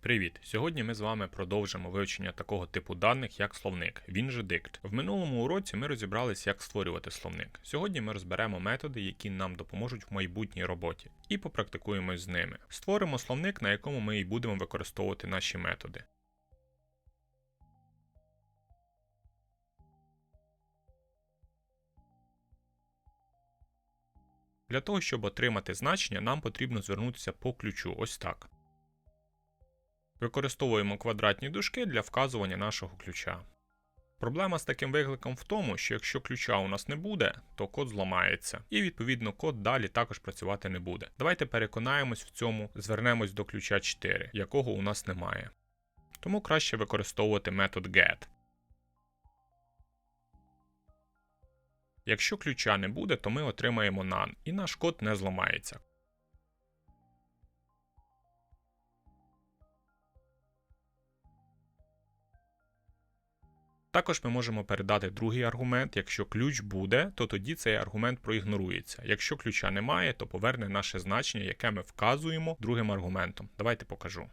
Привіт! Сьогодні ми з вами продовжимо вивчення такого типу даних, як словник. Він же дикт. В минулому уроці ми розібралися, як створювати словник. Сьогодні ми розберемо методи, які нам допоможуть в майбутній роботі, і попрактикуємось з ними. Створимо словник, на якому ми і будемо використовувати наші методи. Для того, щоб отримати значення, нам потрібно звернутися по ключу ось так. Використовуємо квадратні дужки для вказування нашого ключа. Проблема з таким викликом в тому, що якщо ключа у нас не буде, то код зламається, і відповідно код далі також працювати не буде. Давайте переконаємось в цьому, звернемось до ключа 4, якого у нас немає. Тому краще використовувати метод get. Якщо ключа не буде, то ми отримаємо none, і наш код не зламається. Також ми можемо передати другий аргумент. Якщо ключ буде, то тоді цей аргумент проігнорується. Якщо ключа немає, то поверне наше значення, яке ми вказуємо другим аргументом. Давайте покажу.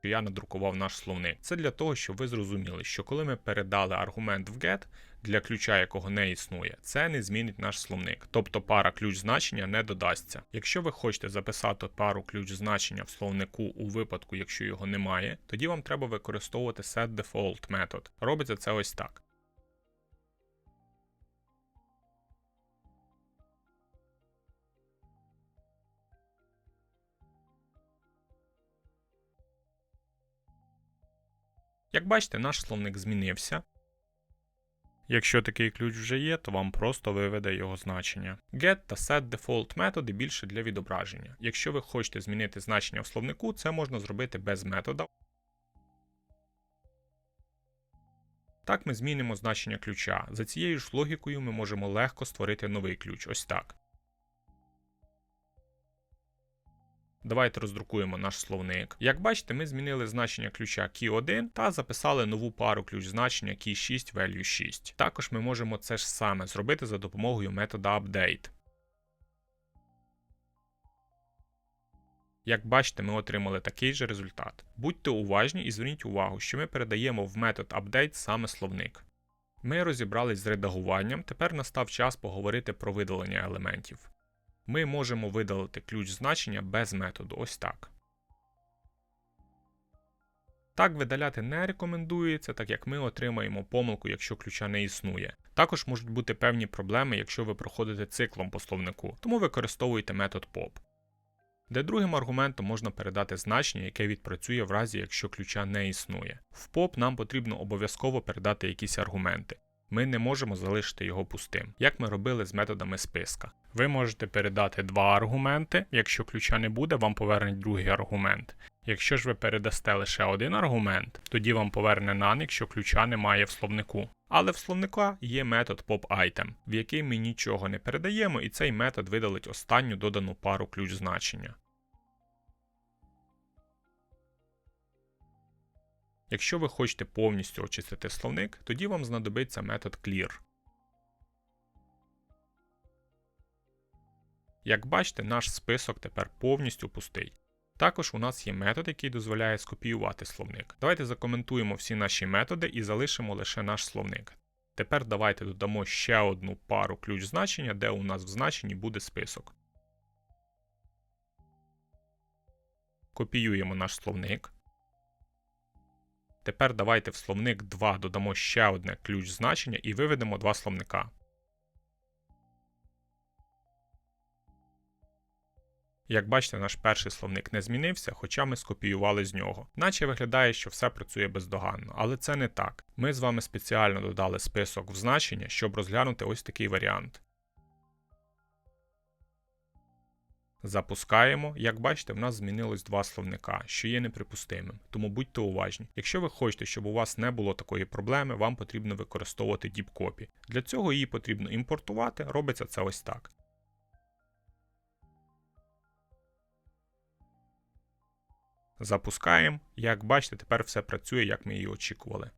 Що я надрукував наш словник. Це для того, щоб ви зрозуміли, що коли ми передали аргумент в get, для ключа, якого не існує, це не змінить наш словник. Тобто пара ключ значення не додасться. Якщо ви хочете записати пару ключ значення в словнику у випадку, якщо його немає, тоді вам треба використовувати setDefault метод. Робиться це ось так. Як бачите, наш словник змінився. Якщо такий ключ вже є, то вам просто виведе його значення. Get та setDefault методи більше для відображення. Якщо ви хочете змінити значення в словнику, це можна зробити без метода. Так ми змінимо значення ключа. За цією ж логікою ми можемо легко створити новий ключ. Ось так. Давайте роздрукуємо наш словник. Як бачите, ми змінили значення ключа key1 та записали нову пару ключ значення key6 value 6. Також ми можемо це ж саме зробити за допомогою метода update. Як бачите, ми отримали такий же результат. Будьте уважні і зверніть увагу, що ми передаємо в метод update саме словник. Ми розібрались з редагуванням, тепер настав час поговорити про видалення елементів ми можемо видалити ключ значення без методу. Ось так. Так видаляти не рекомендується, так як ми отримаємо помилку, якщо ключа не існує. Також можуть бути певні проблеми, якщо ви проходите циклом по словнику, тому використовуйте метод POP. Де другим аргументом можна передати значення, яке відпрацює в разі, якщо ключа не існує. В POP нам потрібно обов'язково передати якісь аргументи ми не можемо залишити його пустим, як ми робили з методами списка. Ви можете передати два аргументи, якщо ключа не буде, вам повернуть другий аргумент. Якщо ж ви передасте лише один аргумент, тоді вам поверне none, якщо ключа немає в словнику. Але в словника є метод popItem, в який ми нічого не передаємо, і цей метод видалить останню додану пару ключ значення. Якщо ви хочете повністю очистити словник, тоді вам знадобиться метод clear. Як бачите, наш список тепер повністю пустий. Також у нас є метод, який дозволяє скопіювати словник. Давайте закоментуємо всі наші методи і залишимо лише наш словник. Тепер давайте додамо ще одну пару ключ значення, де у нас в значенні буде список. Копіюємо наш словник. Тепер давайте в словник 2 додамо ще одне ключ значення і виведемо два словника. Як бачите, наш перший словник не змінився, хоча ми скопіювали з нього. Наче виглядає, що все працює бездоганно, але це не так. Ми з вами спеціально додали список в значення, щоб розглянути ось такий варіант. Запускаємо. Як бачите, в нас змінилось два словника, що є неприпустимим, тому будьте уважні. Якщо ви хочете, щоб у вас не було такої проблеми, вам потрібно використовувати DeepCopy. Для цього її потрібно імпортувати, робиться це ось так. Запускаємо. Як бачите, тепер все працює, як ми і очікували.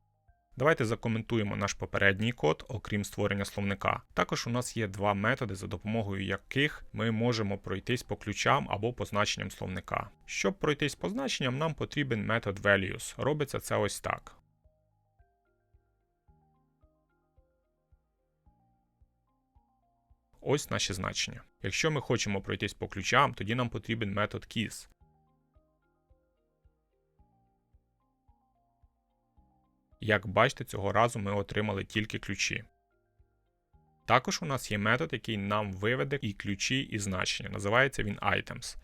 Давайте закоментуємо наш попередній код, окрім створення словника. Також у нас є два методи, за допомогою яких ми можемо пройтись по ключам або позначенням словника. Щоб пройтись по значенням, нам потрібен метод values. Робиться це ось так. Ось наші значення. Якщо ми хочемо пройтись по ключам, тоді нам потрібен метод keys. Як бачите, цього разу ми отримали тільки ключі. Також у нас є метод, який нам виведе і ключі, і значення. Називається він items.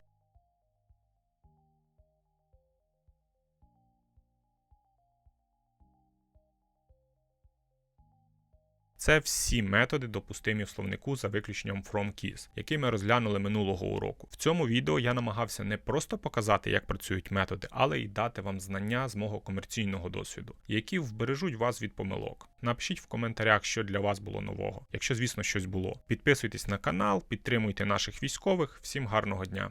Це всі методи, допустимі в словнику за виключенням FromKeys, які ми розглянули минулого уроку. В цьому відео я намагався не просто показати, як працюють методи, але й дати вам знання з мого комерційного досвіду, які вбережуть вас від помилок. Напишіть в коментарях, що для вас було нового, якщо, звісно, щось було. Підписуйтесь на канал, підтримуйте наших військових. Всім гарного дня!